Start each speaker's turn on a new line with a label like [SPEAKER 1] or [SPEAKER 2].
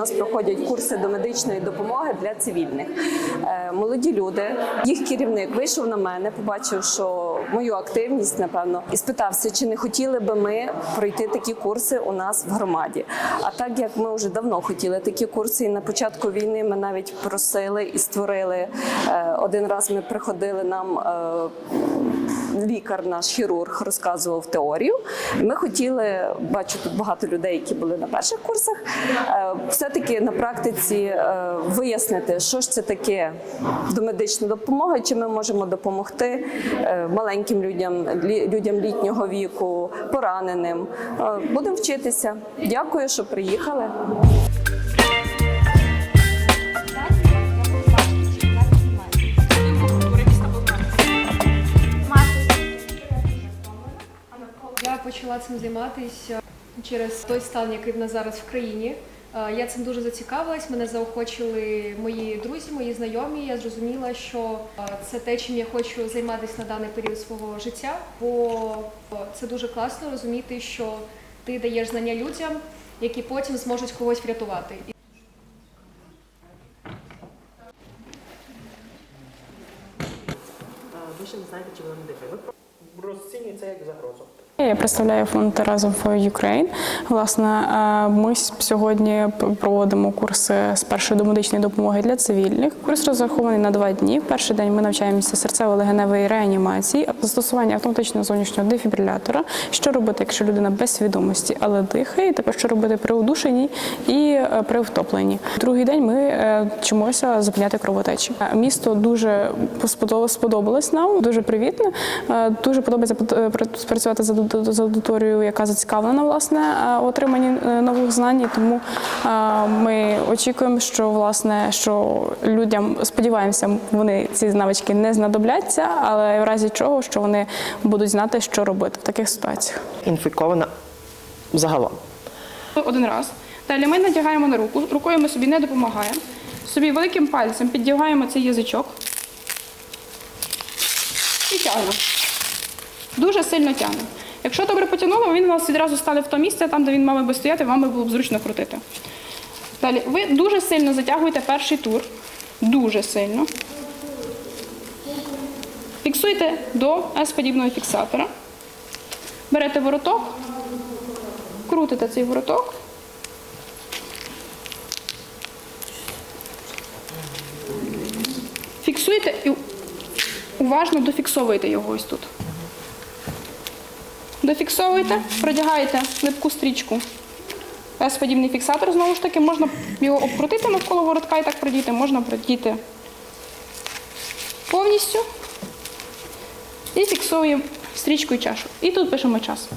[SPEAKER 1] нас проходять курси до медичної допомоги для цивільних. Е, Молоді люди, їх керівник вийшов на мене, побачив, що мою активність, напевно, і спитався, чи не хотіли би ми пройти такі курси у нас в громаді. А так як ми вже давно хотіли такі курси, і на початку війни ми навіть просили і створили е, один раз. Ми приходили нам. е, лікар, наш хірург, розказував теорію. Ми хотіли, бачу тут багато людей, які були на перших курсах, е, все-таки на практиці вияснити, що ж це таке домедична допомога, чи ми можемо допомогти е, маленьким людям, людям літнього віку, пораненим. Е, Будемо вчитися. Дякую, що приїхали.
[SPEAKER 2] Я почала цим займатися через той стан, який в нас зараз в країні. Е, Я цим дуже зацікавилась. Мене заохочили мої друзі, мої знайомі. Я зрозуміла, що е, це те, чим я хочу займатися на даний період свого життя, бо е, це дуже класно розуміти, що ти даєш знання людям, які потім зможуть когось врятувати.
[SPEAKER 3] Ви ще не знаєте, чи воно не дихає. Ви розцінюєте це як загрозу.
[SPEAKER 4] Я представляю фонд Разом Ukraine. Власне, е, ми сьогодні проводимо курси з першої домедичної допомоги для цивільних. Курс розрахований на два дні. Перший день ми навчаємося серцево-легеневої реанімації, застосування автоматичного зовнішнього дефібрилятора. Що робити, якщо людина без свідомості, але дихає, також що робити при удушенні і е, при втопленні. Другий день ми е, вчимося зупиняти кровотечі. Місто дуже сподобалось, нам, дуже привітне. Дуже подобається працювати з ауди- з аудиторією, яка зацікавлена власне е, отриманні е, нових знань. І Тому е, ми очікуємо, що власне що людям сподіваємося, вони ці навички не знадобляться, але в разі чого, що вони будуть знати, що робити в таких ситуаціях.
[SPEAKER 3] Інфікована загалом.
[SPEAKER 4] Один раз. Далі ми надягаємо на руку, рукою ми собі не допомагаємо. Собі великим пальцем піддягаємо цей язичок і тягнемо. Дуже сильно тягнемо. Якщо добре потягнуло, він вас відразу стане в то місце, там, де він мав би стояти, вам би було б зручно крутити. Далі, ви дуже сильно затягуєте перший тур. Дуже сильно. Фіксуйте до S-подібного фіксатора. Берете вороток, крутите цей вороток. Фіксуєте і уважно дофіксовуєте його ось тут. Дофіксовуєте, продягаєте липку стрічку. С-подібний фіксатор, знову ж таки, можна його обкрутити навколо воротка і так продіти, можна продіти повністю. І фіксуємо і чашу. І тут пишемо час.